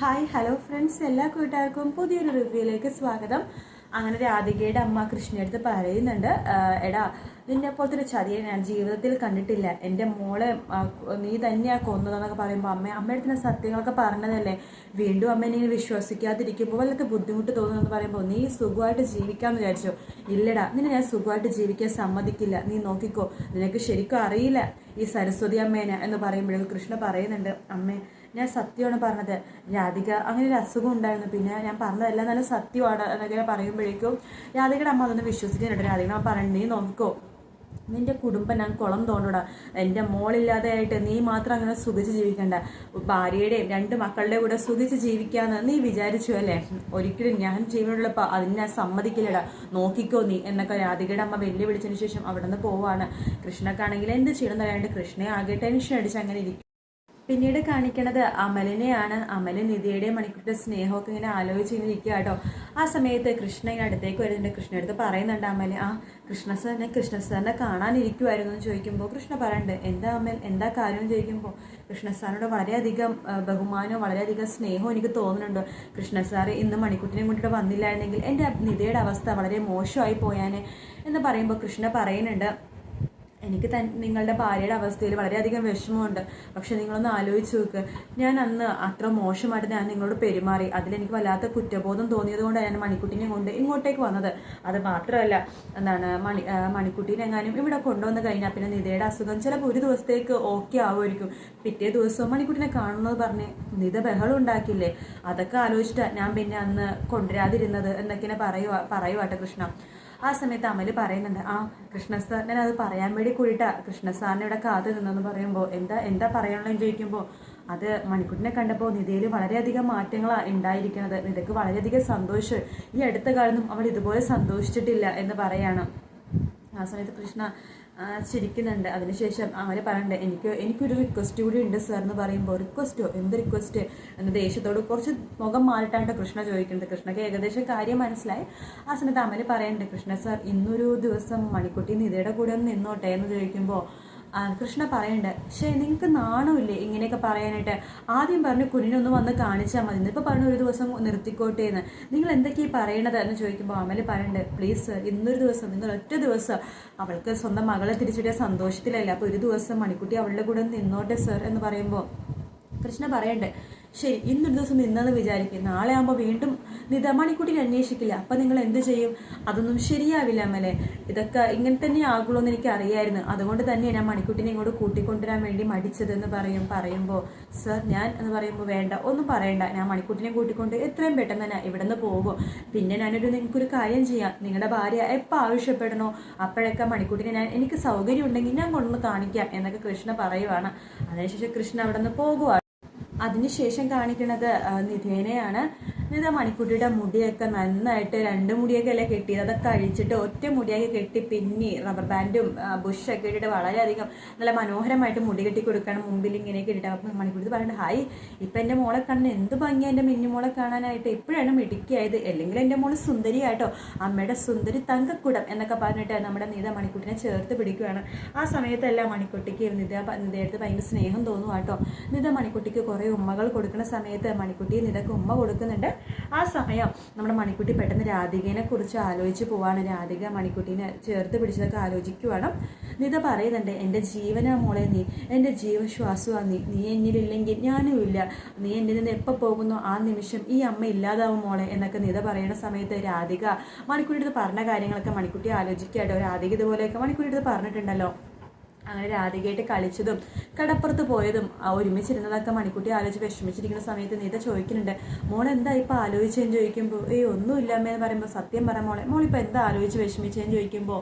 Hi hello friends. എല്ലാ കൂട്ടുകാർക്കും പുതിയൊരു റിവ്യൂയിലേക്ക് സ്വാഗതം. അങ്ങനെ രാധികയുടെ അമ്മ കൃഷ്ണയടുത്ത് പറയുന്നുണ്ട് എടാ നിന്നെ പോലത്തെ ഒരു ചതിയെ ഞാൻ ജീവിതത്തിൽ കണ്ടിട്ടില്ല. എന്റെ മോളെ നീ തന്നെയാണ് കൊന്നതെന്നൊക്കെ പറയുമ്പോൾ അമ്മ അമ്മയുടെ സത്യങ്ങളൊക്കെ പറഞ്ഞതല്ലേ? വീണ്ടും അമ്മ നീ വിശ്വസിക്കാതിരിക്കുമ്പോൾ വല്ലത്തെ ബുദ്ധിമുട്ട് തോന്നുന്നെന്ന് പറയുമ്പോൾ നീ സുഖമായിട്ട് ജീവിക്കാമെന്ന് വിചാരിച്ചു. ഇല്ലടാ നിന്നെ ഞാൻ സുഖമായിട്ട് ജീവിക്കാൻ സമ്മതിക്കില്ല. നീ നോക്കിക്കോ നിനക്ക് ശരിക്കും അറിയില്ല ഈ സരസ്വതി അമ്മേനെ എന്ന് പറയുമ്പോഴേക്കും കൃഷ്ണ പറയുന്നുണ്ട് അമ്മേ ഞാൻ സത്യമാണ് പറഞ്ഞത്. രാധിക അങ്ങനെ ഒരു അസുഖം ഉണ്ടായിരുന്നു. പിന്നെ ഞാൻ പറഞ്ഞതെല്ലാം നല്ല സത്യമാണ് എന്നൊക്കെ പറയുമ്പോഴേക്കും രാധികയുടെ അമ്മ അതൊന്നും വിശ്വസിക്കുന്നുണ്ട്. രാധിക അമ്മ പറയുന്നത് നീ നോക്കോ നിന്റെ കുടുംബം ഞാൻ കുളം തോണ്ടടാ. എന്റെ മോളില്ലാതെ ആയിട്ട് നീ മാത്രം അങ്ങനെ സുഖിച്ച് ജീവിക്കണ്ട. ഭാര്യയുടെയും രണ്ട് മക്കളുടെ കൂടെ സുഖിച്ച് ജീവിക്കാന്ന് നീ വിചാരിച്ചു അല്ലേ? ഒരിക്കലും ഞാൻ ജീവനുള്ളപ്പോൾ അതിന് ഞാൻ സമ്മതിക്കില്ലടാ. നോക്കിക്കോ നീ എന്നൊക്കെ രാധികയുടെ അമ്മ വെല്ലുവിളിച്ചതിന് ശേഷം അവിടെ നിന്ന് പോവാണ്. കൃഷ്ണക്കാണെങ്കിൽ എന്ത് ചെയ്യണം എന്നറിയാണ്ട് കൃഷ്ണയെ ആകെ ടെൻഷൻ അടിച്ച് അങ്ങനെ ഇരിക്കും. പിന്നീട് കാണിക്കണത് അമലിനെയാണ്. അമൽ നിധിയുടെ മണിക്കൂറിന്റെ സ്നേഹമൊക്കെ ഇങ്ങനെ ആലോചിച്ച് ഇങ്ങനെ ഇരിക്കുക കേട്ടോ. ആ സമയത്ത് കൃഷ്ണ ഇങ്ങനെ അടുത്തേക്ക് വരുന്നുണ്ട്. കൃഷ്ണ അടുത്ത് പറയുന്നുണ്ട് അമൽ ആ കൃഷ്ണ സാറിനെ കൃഷ്ണ സാറിനെ കാണാനിരിക്കുമായിരുന്നു എന്ന് ചോദിക്കുമ്പോൾ കൃഷ്ണ പറയണ്ട് എന്താ അമൽ എന്താ കാര്യം? ചോദിക്കുമ്പോൾ കൃഷ്ണ സാറിനോട് വളരെയധികം ബഹുമാനവും വളരെയധികം സ്നേഹവും എനിക്ക് തോന്നുന്നുണ്ട്. കൃഷ്ണ സാറ് ഇന്ന് മണിക്കുട്ടിനെ കൊണ്ടിട്ട് വന്നില്ലായിരുന്നെങ്കിൽ എന്റെ നിധിയുടെ അവസ്ഥ വളരെ മോശമായി പോയാനെ എന്ന് പറയുമ്പോൾ കൃഷ്ണ പറയുന്നുണ്ട്. എനിക്ക് തൻ നിങ്ങളുടെ ഭാര്യയുടെ അവസ്ഥയിൽ വളരെയധികം വിഷമമുണ്ട്. പക്ഷെ നിങ്ങളൊന്ന് ആലോചിച്ച് നോക്ക്. ഞാൻ അന്ന് അത്ര മോശമായിട്ട് ഞാൻ നിങ്ങളോട് പെരുമാറി. അതിലെനിക്ക് വല്ലാത്ത കുറ്റബോധം തോന്നിയത് കൊണ്ടാണ് ഞാൻ മണിക്കുട്ടിനെ കൊണ്ട് ഇങ്ങോട്ടേക്ക് വന്നത്. അത് മാത്രമല്ല എന്താണ് മണി മണിക്കുട്ടിനെ എങ്ങാനും ഇവിടെ കൊണ്ടുവന്ന് കഴിഞ്ഞാൽ പിന്നെ നിതയുടെ അസുഖം ചിലപ്പോൾ ഒരു ദിവസത്തേക്ക് ഓക്കെ ആവുമായിരിക്കും. പിറ്റേ ദിവസം മണിക്കുട്ടിനെ കാണുന്നത് പറഞ്ഞ് നിത ബഹളം ഉണ്ടാക്കില്ലേ? അതൊക്കെ ആലോചിച്ചിട്ടാണ് ഞാൻ പിന്നെ അന്ന് കൊണ്ടുവരാതിരുന്നത് എന്നൊക്കെ പറയുക പറയുവാട്ടെ കൃഷ്ണ. ആ സമയത്ത് അമൽ പറയുന്നുണ്ട് ആ കൃഷ്ണ അത് പറയാൻ വേണ്ടി കൂടിയിട്ടാ. കൃഷ്ണ ഇവിടെ കാത്തു നിന്നെന്ന് പറയുമ്പോൾ എന്താ എന്താ പറയാനുള്ളതെന്ന് ചോദിക്കുമ്പോൾ അത് മണിക്കുട്ടിനെ കണ്ടപ്പോൾ നിധയിൽ വളരെയധികം മാറ്റങ്ങളാണ് ഉണ്ടായിരിക്കുന്നത് നിധയ്ക്ക് വളരെയധികം സന്തോഷം. ഈ അടുത്ത കാലത്തും അവൾ ഇതുപോലെ സന്തോഷിച്ചിട്ടില്ല എന്ന് പറയാണ്. ആ സമയത്ത് കൃഷ്ണ ചിരിക്കുന്നുണ്ട്. അതിനുശേഷം അവർ പറയണ്ടേ എനിക്ക് എനിക്കൊരു റിക്വസ്റ്റ് കൂടി ഉണ്ട് സാർ എന്ന് പറയുമ്പോൾ റിക്വസ്റ്റോ എന്ത് റിക്വസ്റ്റ് എന്ന് ദേഷ്യത്തോട് കുറച്ച് മുഖം മാറിയിട്ടാണ് കൃഷ്ണ ചോദിക്കുന്നത്. കൃഷ്ണക്ക് ഏകദേശം കാര്യം മനസ്സിലായി. ആ സമയത്ത് അമൽ പറയണ്ടേ കൃഷ്ണ സാർ ഇന്നൊരു ദിവസം മണിക്കുട്ടി നിധയുടെ കൂടെ ഒന്ന് നിന്നോട്ടെ? എന്ന് ചോദിക്കുമ്പോൾ കൃഷ്ണ പറയണ്ട് പക്ഷേ നിങ്ങൾക്ക് നാണമില്ലേ ഇങ്ങനെയൊക്കെ പറയാനായിട്ട്? ആദ്യം പറഞ്ഞു കുഞ്ഞിനൊന്ന് വന്ന് കാണിച്ചാൽ മതി. ഇപ്പോൾ പറഞ്ഞു ഒരു ദിവസം നിർത്തിക്കോട്ടെ എന്ന്. നിങ്ങൾ എന്തൊക്കെയാണ് പറയണത്? എന്ന് ചോദിക്കുമ്പോൾ അമൽ പറയണ്ട് പ്ലീസ് ഇന്നൊരു ദിവസം നിങ്ങൾ ഒറ്റ ദിവസം. അവൾക്ക് സ്വന്തം മകളെ തിരിച്ചിട്ട് സന്തോഷത്തിലല്ല. അപ്പോൾ ഒരു ദിവസം മണിക്കുട്ടി അവളുടെ കൂടെ നിന്നോട്ടെ സർ എന്ന് പറയുമ്പോൾ കൃഷ്ണ പറയണ്ടേ ശരി ഇന്നൊരു ദിവസം നിന്നെന്ന് വിചാരിക്കും നാളെ ആകുമ്പോൾ വീണ്ടും നിത മണിക്കുട്ടിനെ അന്വേഷിക്കില്ല. അപ്പം നിങ്ങൾ എന്ത് ചെയ്യും? അതൊന്നും ശരിയാവില്ല അമ്മലെ ഇതൊക്കെ ഇങ്ങനെ തന്നെ ആകുള്ളൂ എന്ന് എനിക്ക് അറിയായിരുന്നു. അതുകൊണ്ട് തന്നെ ഞാൻ മണിക്കുട്ടിനെ ഇങ്ങോട്ട് കൂട്ടിക്കൊണ്ടുവരാൻ വേണ്ടി മടിച്ചതെന്ന് പറയും പറയുമ്പോൾ സർ ഞാൻ എന്ന് പറയുമ്പോൾ വേണ്ട ഒന്നും പറയണ്ട. ഞാൻ മണിക്കുട്ടിനെ കൂട്ടിക്കൊണ്ട് എത്രയും പെട്ടെന്ന് തന്നെ ഇവിടെ നിന്ന് പോകും. പിന്നെ ഞാനൊരു നിങ്ങൾക്കൊരു കാര്യം ചെയ്യാം. നിങ്ങളുടെ ഭാര്യ എപ്പോൾ ആവശ്യപ്പെടണോ അപ്പോഴൊക്കെ മണിക്കുട്ടിനെ ഞാൻ എനിക്ക് സൗകര്യം ഉണ്ടെങ്കിൽ ഞാൻ കൊണ്ടുവന്ന് കാണിക്കാം എന്നൊക്കെ കൃഷ്ണ പറയുവാണ്. അതിനുശേഷം കൃഷ്ണ അവിടെ നിന്ന് പോകുവാണ് അതിനുശേഷം കാണിക്കുന്നത് നിധേനയാണ്. നിധ മണിക്കുട്ടിയുടെ മുടിയൊക്കെ നന്നായിട്ട് രണ്ട് മുടിയൊക്കെ അല്ലേ കെട്ടിയത് അതൊക്കെ അഴിച്ചിട്ട് ഒറ്റ മുടിയൊക്കെ കെട്ടി പിന്നി റബ്ബർ ബാൻഡും ബുഷൊക്കെ ഇട്ടിട്ട് വളരെയധികം നല്ല മനോഹരമായിട്ട് മുടി കെട്ടി കൊടുക്കണം മുമ്പിൽ ഇങ്ങനെയൊക്കെ ഇട്ടിട്ട്. അപ്പം മണിക്കുട്ടി പറയുന്നത് ഹായ് ഇപ്പം എന്റെ മോളെ കാണാൻ എന്ത് ഭംഗിയാണ് എന്റെ മിന്നുമോളെ കാണാനായിട്ട്. ഇപ്പോഴാണ് മിടുക്കിയായത്. അല്ലെങ്കിൽ എന്റെ മോൾ സുന്ദരിയായിട്ടോ അമ്മയുടെ സുന്ദരി തങ്കക്കുടം എന്നൊക്കെ പറഞ്ഞിട്ട് നമ്മുടെ നീത മണിക്കുട്ടിനെ ചേർത്ത് പിടിക്കുകയാണ് ആ സമയത്തെല്ലാം മണിക്കുട്ടിക്ക് നിത നിതയെടുത്ത് ഭയങ്കര സ്നേഹം തോന്നും കേട്ടോ നിത മണിക്കുട്ടിക്ക് കുറേ ഉമ്മകൾ കൊടുക്കുന്ന സമയത്ത് മണിക്കുട്ടി നിതക്ക് ഉമ്മ കൊടുക്കുന്നുണ്ട്. ആ സമയം നമ്മുടെ മണിക്കുട്ടി പെട്ടെന്ന് രാധികനെ കുറിച്ച് ആലോചിച്ച് പോവാണ്. രാധിക മണിക്കുട്ടീനെ ചേർത്ത് പിടിച്ചതൊക്കെ ആലോചിക്കുവാണ്. നിത പറയുന്നുണ്ട് എന്റെ ജീവനാ മോളെ നീ എന്റെ ജീവശ്വാസമാണ് നീ. നീ എന്നിലില്ലെങ്കിൽ ഞാനും ഇല്ല. നീ എന്നിൽ നിന്ന് എപ്പോൾ പോകുന്നു? ആ നിമിഷം ഈ അമ്മ ഇല്ലാതാവും മോളെ എന്നൊക്കെ നിത പറയുന്ന സമയത്ത് രാധിക മണിക്കുട്ടിയുടെ പറഞ്ഞ കാര്യങ്ങളൊക്കെ മണിക്കുട്ടി ആലോചിക്കാട്ടോ. രാധിക ഇതുപോലെയൊക്കെ മണിക്കുട്ടിയുടെ പറഞ്ഞിട്ടുണ്ടല്ലോ. അങ്ങനെ രാധികയായിട്ട് കളിച്ചതും കടപ്പുറത്ത് പോയതും ഒരുമിച്ചിരുന്നതൊക്കെ മണിക്കുട്ടി ആലോചിച്ച് വിഷമിച്ചിരിക്കുന്ന സമയത്ത് നീത ചോദിക്കുന്നുണ്ട് മോൾ എന്താ ഇപ്പം ആലോചിച്ചതെന്ന് ചോദിക്കുമ്പോൾ ഏയ് ഒന്നുമില്ല എന്ന് പറയുമ്പോൾ സത്യം പറ മോളെ മോളിപ്പോൾ എന്താ ആലോചിച്ച് വിഷമിച്ചതെന്ന് ചോദിക്കുമ്പോൾ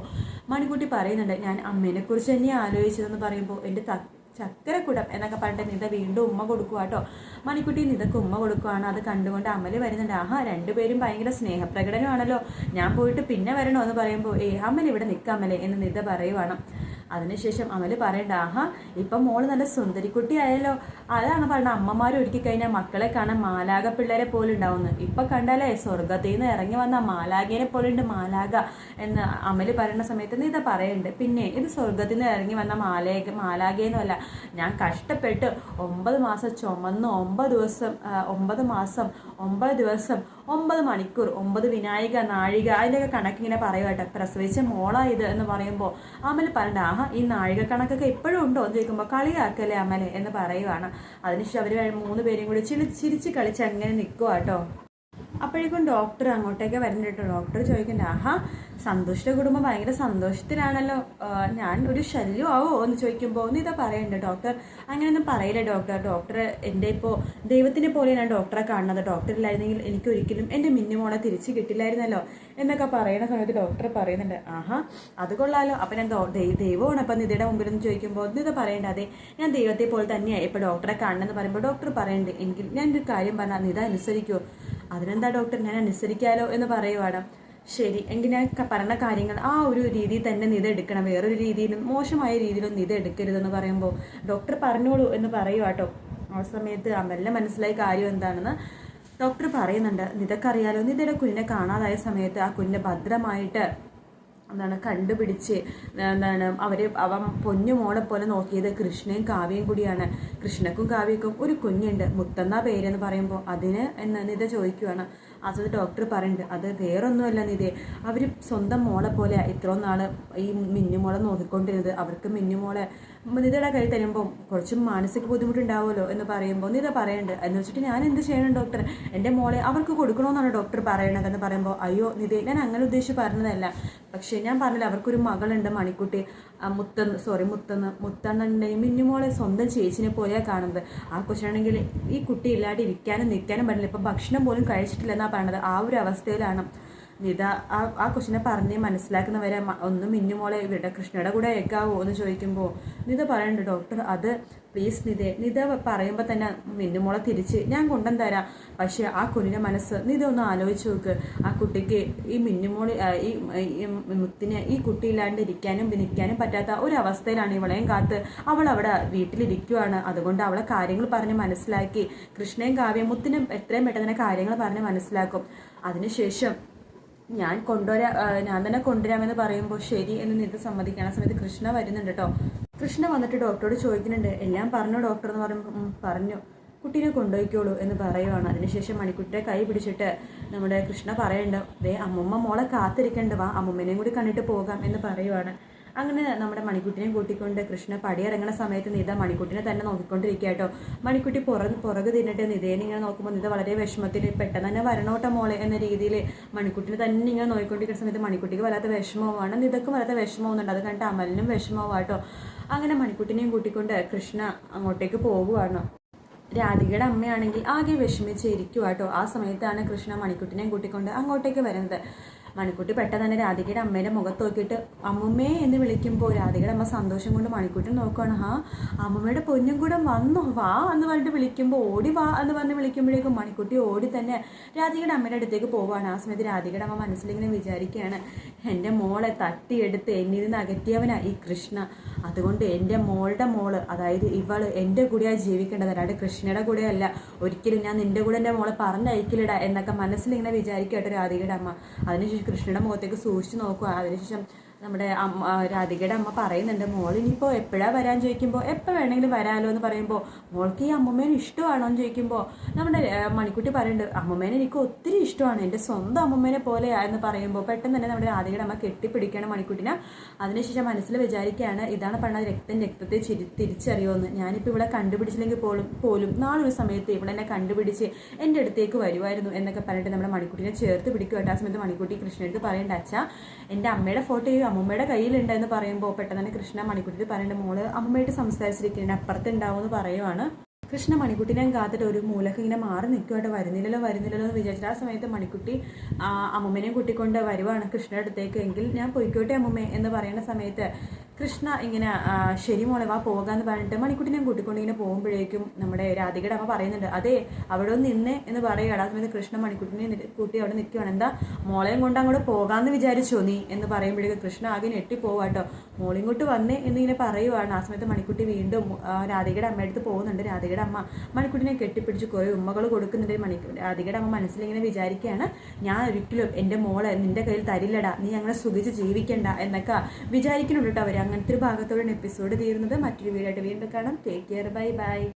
മണിക്കുട്ടി പറയുന്നുണ്ട് ഞാൻ അമ്മേനെക്കുറിച്ച് തന്നെയാണ് ആലോചിച്ചതെന്ന് പറയുമ്പോൾ എന്റെ ചക്കരക്കുടം എന്നൊക്കെ പറഞ്ഞിട്ട് നിത വീണ്ടും ഉമ്മ കൊടുക്കുക കേട്ടോ മണിക്കുട്ടി നിതക്ക് ഉമ്മ കൊടുക്കുകയാണ് അത് കണ്ടുകൊണ്ട് അമൽ വരുന്നുണ്ട് ആഹാ രണ്ടുപേരും ഭയങ്കര സ്നേഹപ്രകടനമാണല്ലോ ഞാൻ പോയിട്ട് പിന്നെ വരണോ? എന്ന് പറയുമ്പോൾ ഏ അമ്മൽ ഇവിടെ നിൽക്കാമല്ലേ എന്ന് നിത പറയുവാണ്. അതിനുശേഷം അമൽ പറയണ്ട ആഹാ ഇപ്പം മോൾ നല്ല സുന്ദരിക്കുട്ടി ആയല്ലോ അതാണ് പറഞ്ഞ അമ്മമാർ ഒരുക്കി കഴിഞ്ഞാൽ മക്കളെ കാണാൻ മാലാക പിള്ളേരെ പോലെ ഉണ്ടാവുന്നു. ഇപ്പൊ കണ്ടാലേ സ്വർഗത്തിൽ നിന്ന് ഇറങ്ങി വന്ന മാലാകേനെ പോലെ ഉണ്ട് മാലാക എന്ന് അമൽ പറയുന്ന സമയത്ത് നീ ഇതാ പറയണ്ട്. പിന്നെ ഇത് സ്വർഗത്തിൽ നിന്ന് ഇറങ്ങി വന്ന മാലേ മാലാകേന്നുമല്ല ഞാൻ കഷ്ടപ്പെട്ട് ഒമ്പത് മാസം ചുമന്ന് ഒമ്പത് ദിവസം ആ, ഒമ്പത് മാസം ഒമ്പത് ദിവസം ഒമ്പത് മണിക്കൂർ ഒമ്പത് വിനായിക നാഴിക അതിന്റെയൊക്കെ കണക്കിങ്ങനെ പറയുമായിട്ട് പ്രസവിച്ച മോളാ ഇത് എന്ന് പറയുമ്പോൾ അമൽ പറയണ്ട ആഹാ ഈ നാഴിക കണക്കൊക്കെ ഇപ്പോഴും ഉണ്ടോ എന്ന് ചോദിക്കുമ്പോൾ കളിയാക്കല്ലേ അമലെ എന്ന് പറയുവാണ്. അതിനുശേഷം അവർ മൂന്ന് പേരും കൂടി ചിരി ചിരിച്ച് കളിച്ച് അങ്ങനെ നിൽക്കുക കേട്ടോ അപ്പോഴേക്കും ഡോക്ടർ അങ്ങോട്ടേക്ക് വരുന്നുണ്ട് ഡോക്ടർ ചോദിക്കണ്ട ആഹാ സന്തുഷ്ട കുടുംബം ഭയങ്കര സന്തോഷത്തിലാണല്ലോ. ഞാൻ ഒരു ശല്യം ആവോ എന്ന് ചോദിക്കുമ്പോൾ ഒന്ന് ഇതാ പറയണ്ട ഡോക്ടർ അങ്ങനെയൊന്നും പറയില്ല ഡോക്ടർ ഡോക്ടർ എന്റെ ഇപ്പോൾ ദൈവത്തിനെ പോലെ ഞാൻ ഡോക്ടറെ കാണുന്നത്. ഡോക്ടർ ഇല്ലായിരുന്നെങ്കിൽ എനിക്ക് ഒരിക്കലും എന്റെ മിന്നുമോളെ തിരിച്ച് കിട്ടില്ലായിരുന്നല്ലോ എന്നൊക്കെ പറയുന്ന സമയത്ത് ഡോക്ടർ പറയുന്നുണ്ട് ആഹാ അത് കൊള്ളാലോ. അപ്പം ഞാൻ ദൈവമാണ് അപ്പം നിധിയുടെ മുമ്പിൽ നിന്ന് ചോദിക്കുമ്പോൾ നിത പറയണ്ട. അതെ ഞാൻ ദൈവത്തെ പോലെ തന്നെയാണ് ഇപ്പോൾ ഡോക്ടറെ കാണണമെന്ന് പറയുമ്പോൾ ഡോക്ടർ പറയുന്നുണ്ട് എനിക്ക് ഞാനൊരു കാര്യം പറഞ്ഞാൽ നിത അനുസരിക്കുമോ അതിനെന്താ ഡോക്ടർ ഞാൻ അനുസരിക്കാലോ എന്ന് പറയുവാണ് ശരി എങ്കിൽ ഞാൻ പറഞ്ഞ കാര്യങ്ങൾ ആ ഒരു രീതിയിൽ തന്നെ നിത എടുക്കണം. വേറൊരു രീതിയിലും മോശമായ രീതിയിലും നിത എടുക്കരുതെന്ന് പറയുമ്പോൾ ഡോക്ടർ പറഞ്ഞോളൂ എന്ന് പറയുവാട്ടോ. ആ സമയത്ത് അമലിനെ മനസ്സിലായ കാര്യം എന്താണെന്ന് ഡോക്ടർ പറയുന്നുണ്ട്. നിതക്കറിയാലോ നിതയുടെ കുഞ്ഞിനെ കാണാതായ സമയത്ത് ആ കുഞ്ഞിനെ ഭദ്രമായിട്ട് എന്താണ് കണ്ടുപിടിച്ച് എന്താണ് അവർ അവൻ പൊന്നു മോളെ പോലെ നോക്കിയത് കൃഷ്ണയും കാവ്യയും കൂടിയാണ്. കൃഷ്ണക്കും കാവ്യക്കും ഒരു കുഞ്ഞുണ്ട്. മുത്തന്ന പേരെന്ന് പറയുമ്പോൾ അതിന് എന്ന് നിത ചോദിക്കുവാണ്. അത് ഡോക്ടർ പറയുന്നുണ്ട് അത് വേറൊന്നുമല്ല നിതേ അവർ സ്വന്തം മോളെ പോലെ ഇത്രോ നാൾ ഈ മിന്നുമോളെ നോക്കിക്കൊണ്ടിരുന്നത്. അവർക്ക് മിന്നുമോളെ നിതയുടെ കയ്യിൽ തരുമ്പോൾ കുറച്ച് മാനസിക ബുദ്ധിമുട്ടുണ്ടാവുമല്ലോ എന്ന് പറയുമ്പോൾ നിത പറയുന്നുണ്ട് എന്ന് വെച്ചിട്ട് ഞാൻ എന്ത് ചെയ്യണം ഡോക്ടർ എന്റെ മോളെ അവർക്ക് കൊടുക്കണമെന്നാണ് ഡോക്ടർ പറയണത് എന്ന് പറയുമ്പോൾ അയ്യോ നിതേ ഞാൻ അങ്ങനെ ഉദ്ദേശിച്ച് പറഞ്ഞതല്ല. പക്ഷേ ഞാൻ പറഞ്ഞില്ല അവർക്കൊരു മകളുണ്ട് മണിക്കുട്ടി. മുത്തന്ന് സോറി മുത്തന്ന് മുത്തണ്ണന്റെയും മിന്നുമോളെ സ്വന്തം ചേച്ചിനെ പോലെയാണ് കാണുന്നത്. ആ കൊച്ചാണെങ്കിൽ ഈ കുട്ടി ഇല്ലാതെ ഇരിക്കാനും നിൽക്കാനും പറ്റില്ല. ഇപ്പം ഭക്ഷണം പോലും കഴിച്ചിട്ടില്ലെന്നാണ് പറയണത്. ആ ഒരു അവസ്ഥയിലാണ്. നിത ആ ആ കൊച്ചിനെ പറഞ്ഞ് മനസ്സിലാക്കുന്നവരെ ഒന്ന് മിന്നുമോളെ ഇവരുടെ കൃഷ്ണയുടെ കൂടെ ഏക്കാവോ എന്ന് ചോദിക്കുമ്പോൾ നിത പറയണ്ട ഡോക്ടർ അത് പ്ലീസ് നിതേ. നിത പറയുമ്പോൾ തന്നെ മിന്നുമോളെ തിരിച്ച് ഞാൻ കൊണ്ടുവന്ന് തരാം പക്ഷേ ആ കുഞ്ഞിന്റെ മനസ്സ് നിത ഒന്ന് ആലോചിച്ച് നോക്ക്. ആ കുട്ടിക്ക് ഈ മിന്നുമോളി ഈ മുത്തിനെ ഈ കുട്ടി ഇല്ലാണ്ട് ഇരിക്കാനും നിൽക്കാനും പറ്റാത്ത ഒരവസ്ഥയിലാണ് ഇവളെയും കാത്ത്. അവൾ അവിടെ വീട്ടിലിരിക്കുവാണ്. അതുകൊണ്ട് അവളെ കാര്യങ്ങൾ പറഞ്ഞ് മനസ്സിലാക്കി കൃഷ്ണയും കാവ്യം മുത്തിനും എത്രയും പെട്ടെന്ന് കാര്യങ്ങൾ പറഞ്ഞ് മനസ്സിലാക്കും. അതിനുശേഷം ഞാൻ കൊണ്ടുവരാ ഞാൻ തന്നെ കൊണ്ടുവരാമെന്ന് പറയുമ്പോൾ ശരി എന്ന് നിത് സമ്മതിക്കണം സമയത്ത് കൃഷ്ണ വരുന്നുണ്ട് കേട്ടോ കൃഷ്ണ വന്നിട്ട് ഡോക്ടറോട് ചോദിക്കുന്നുണ്ട് എല്ലാം പറഞ്ഞു ഡോക്ടർ? എന്ന് പറയുമ്പോൾ പറഞ്ഞു. കുട്ടീനെ കൊണ്ടുപോയിക്കോളൂ എന്ന് പറയുവാണ്. അതിനുശേഷം മണിക്കുട്ടിയെ കൈ പിടിച്ചിട്ട് നമ്മുടെ കൃഷ്ണ പറയേണ്ട ദേ അമ്മമ്മ മോളെ കാത്തിരിക്കണ്ട വാ അമ്മമ്മേനെയും കൂടി കണ്ടിട്ട് പോകാം എന്ന് പറയുവാണ്. അങ്ങനെ നമ്മുടെ മണിക്കുട്ടിനെ കൂട്ടിക്കൊണ്ട് കൃഷ്ണ പടിയിറങ്ങുന്ന സമയത്ത് നിത മണിക്കുട്ടിനെ തന്നെ നോക്കിക്കൊണ്ടിരിക്കുക കേട്ടോ മണിക്കുട്ടി പുറ പുറകെ തിന്നിട്ട് നിതേനെ ഇങ്ങനെ നോക്കുമ്പോൾ നിത വളരെ വിഷമത്തിൽ പെട്ടെന്ന് തന്നെ വരണോട്ടെ മോളെ എന്ന രീതിയിൽ മണിക്കുട്ടിനെ തന്നെ ഇങ്ങനെ നോക്കിക്കൊണ്ടിരിക്കുന്ന സമയത്ത് മണിക്കുട്ടിക്ക് വല്ലാത്ത വിഷമവുമാണ് നിതക്കും വല്ലാത്ത വിഷമവുന്നുണ്ട് അത് കണ്ടിട്ട് അമലിനും വിഷമമാട്ടോ അങ്ങനെ മണിക്കുട്ടിനെയും കൂട്ടിക്കൊണ്ട് കൃഷ്ണ അങ്ങോട്ടേക്ക് പോകുവാണോ രാധികയുടെ അമ്മയാണെങ്കിൽ ആകെ വിഷമിച്ചിരിക്കുക കേട്ടോ ആ സമയത്താണ് കൃഷ്ണ മണിക്കുട്ടിനെയും കൂട്ടിക്കൊണ്ട് അങ്ങോട്ടേക്ക് വരുന്നത്. മണിക്കുട്ടി പെട്ടെന്ന് തന്നെ രാധികയുടെ അമ്മേന്റെ മുഖത്ത് നോക്കിയിട്ട് അമ്മുമ്മേ എന്ന് വിളിക്കുമ്പോൾ രാധികയുടെ അമ്മ സന്തോഷം കൊണ്ട് മണിക്കുട്ടി നോക്കുകയാണ് ആ അമ്മുമ്മയുടെ പൊന്നും കൂടെ വന്നു. വാ എന്ന് പറഞ്ഞിട്ട് വിളിക്കുമ്പോൾ ഓടി വാ എന്ന് പറഞ്ഞ് വിളിക്കുമ്പോഴേക്കും മണിക്കുട്ടി ഓടി തന്നെ രാധികയുടെ അമ്മയുടെ അടുത്തേക്ക് പോവുകയാണ് ആ സമയത്ത് രാധികയുടെ അമ്മ മനസ്സിലിങ്ങനെ വിചാരിക്കുകയാണ് എന്റെ മോളെ തട്ടിയെടുത്ത് എന്നിൽ നിന്ന് അകറ്റിയവനാ ഈ കൃഷ്ണ. അതുകൊണ്ട് എന്റെ മോളുടെ മോൾ അതായത് ഇവൾ എന്റെ കൂടെയാണ് ജീവിക്കേണ്ടത്. അല്ലാണ്ട് കൃഷ്ണയുടെ കൂടെയല്ല. ഒരിക്കലും ഞാൻ നിന്റെ കൂടെ എന്റെ മോളെ പറഞ്ഞയക്കില്ലട എന്നൊക്കെ മനസ്സിലിങ്ങനെ വിചാരിക്കട്ടെ രാധികയുടെ അമ്മ. അതിനുശേഷം കൃഷ്ണയുടെ മുഖത്തേക്ക് സൂക്ഷിച്ചു നോക്കുക. അതിനുശേഷം നമ്മുടെ അമ്മ രാധികയുടെ അമ്മ പറയുന്നുണ്ട് മോൾ ഇനിയിപ്പോൾ എപ്പോഴാണ് വരാൻ ചോദിക്കുമ്പോൾ എപ്പോൾ വേണമെങ്കിലും വരാമല്ലോ എന്ന് പറയുമ്പോൾ മോൾക്ക് ഈ അമ്മമ്മേനെ ഇഷ്ടമാണോ? എന്ന് ചോദിക്കുമ്പോൾ നമ്മുടെ മണിക്കുട്ടി പറയുന്നുണ്ട് അമ്മമ്മേനെ എനിക്ക് ഒത്തിരി ഇഷ്ടമാണ് എന്റെ സ്വന്തം അമ്മമ്മേനെ പോലെയാ എന്ന് പറയുമ്പോൾ പെട്ടെന്ന് തന്നെ നമ്മുടെ രാധികയുടെ അമ്മ കെട്ടിപ്പിടിക്കുകയാണ് മണിക്കുട്ടിനെ. അതിനുശേഷം മനസ്സിൽ വിചാരിക്കുകയാണ് ഇതാണ് പറഞ്ഞ രക്തം രക്തത്തെ ചിരി തിരിച്ചറിയുമെന്ന് ഞാനിപ്പോൾ ഇവിടെ കണ്ടുപിടിച്ചില്ലെങ്കിൽ പോലും പോലും നാളൊരു സമയത്ത് ഇവിടെ എന്നെ കണ്ടുപിടിച്ച് എന്റെ അടുത്തേക്ക് വരുമായിരുന്നു എന്നൊക്കെ പറഞ്ഞിട്ട് നമ്മുടെ മണിക്കുട്ടിനെ ചേർത്ത് പിടിക്കുവായിട്ട് ആ സമയത്ത് മണിക്കുട്ടി കൃഷ്ണടുത്ത് പറയേണ്ട അച്ഛ എന്റെ അമ്മയുടെ ഫോട്ടോ ഈ അമ്മമ്മയുടെ കയ്യിലുണ്ട് എന്ന് പറയുമ്പോൾ പെട്ടെന്ന് തന്നെ കൃഷ്ണ മണിക്കുട്ടി പറയേണ്ട മോൾ അമ്മമ്മയായിട്ട് അപ്പുറത്ത് ഉണ്ടാവും എന്ന് പറയുവാണ്. കൃഷ്ണ മണിക്കുട്ടിനെ കാത്തിട്ട് ഒരു മൂലക്ക് ഇങ്ങനെ മാറി നിൽക്കുവായിട്ട് വരുന്നില്ലല്ലോ വരുന്നില്ലല്ലോ എന്ന് വിചാരിച്ചിട്ട് ആ സമയത്ത് മണിക്കുട്ടി അമ്മുമ്മനെയും കൂട്ടിക്കൊണ്ട് വരുവാണ് കൃഷ്ണയുടെ അടുത്തേക്ക്. എങ്കിൽ ഞാൻ പൊയ്ക്കോട്ടെ അമ്മമ്മേ എന്ന് പറയുന്ന സമയത്ത് കൃഷ്ണ ഇങ്ങനെ ശരി മോളെ വാ പോകാന്ന് പറഞ്ഞിട്ട് മണിക്കുട്ടിനെ കൂട്ടിക്കൊണ്ട് ഇങ്ങനെ പോകുമ്പോഴേക്കും നമ്മുടെ രാധികയുടെ അമ്മ പറയുന്നുണ്ട് അതെ അവിടെ ഒന്ന് നിന്നേ എന്ന് പറയുകയാണ്. ആ സമയത്ത് കൃഷ്ണ മണിക്കുട്ടിനെ കൂട്ടി അവിടെ നിൽക്കുകയാണ്. എന്താ മോളെയും കൊണ്ട് അങ്ങോട്ട് പോകാമെന്ന് വിചാരിച്ചോ നീ? എന്ന് പറയുമ്പോഴേക്കും കൃഷ്ണ ആകെ ഞെട്ടിപ്പോവാട്ടോ മോളിങ്ങോട്ട് വന്നേ എന്നിങ്ങനെ പറയുവാണ്. ആ സമയത്ത് മണിക്കുട്ടി വീണ്ടും രാധികയുടെ അമ്മയുടെ അടുത്ത് പോകുന്നുണ്ട്. രാധികയുടെ അമ്മ മണിക്കുട്ടിനെ കെട്ടിപ്പിടിച്ച് കുറേ ഉമ്മകൾ കൊടുക്കുന്നുണ്ട്. മണി രാധികയുടെ അമ്മ മനസ്സിലിങ്ങനെ വിചാരിക്കുകയാണ് ഞാൻ ഒരിക്കലും എന്റെ മോളെ നിന്റെ കയ്യിൽ തരില്ലടാ. നീ അങ്ങനെ സുഖിച്ച് ജീവിക്കണ്ട എന്നൊക്കെ വിചാരിക്കുന്നുണ്ട് കേട്ടോ അവർ അങ്ങനത്തെ ഒരു ഭാഗത്തോടെ എപ്പിസോഡ് തീരുന്നത്. മറ്റൊരു വീഡിയോ ആയിട്ട് വീണ്ടും കാണാം. Take care bye bye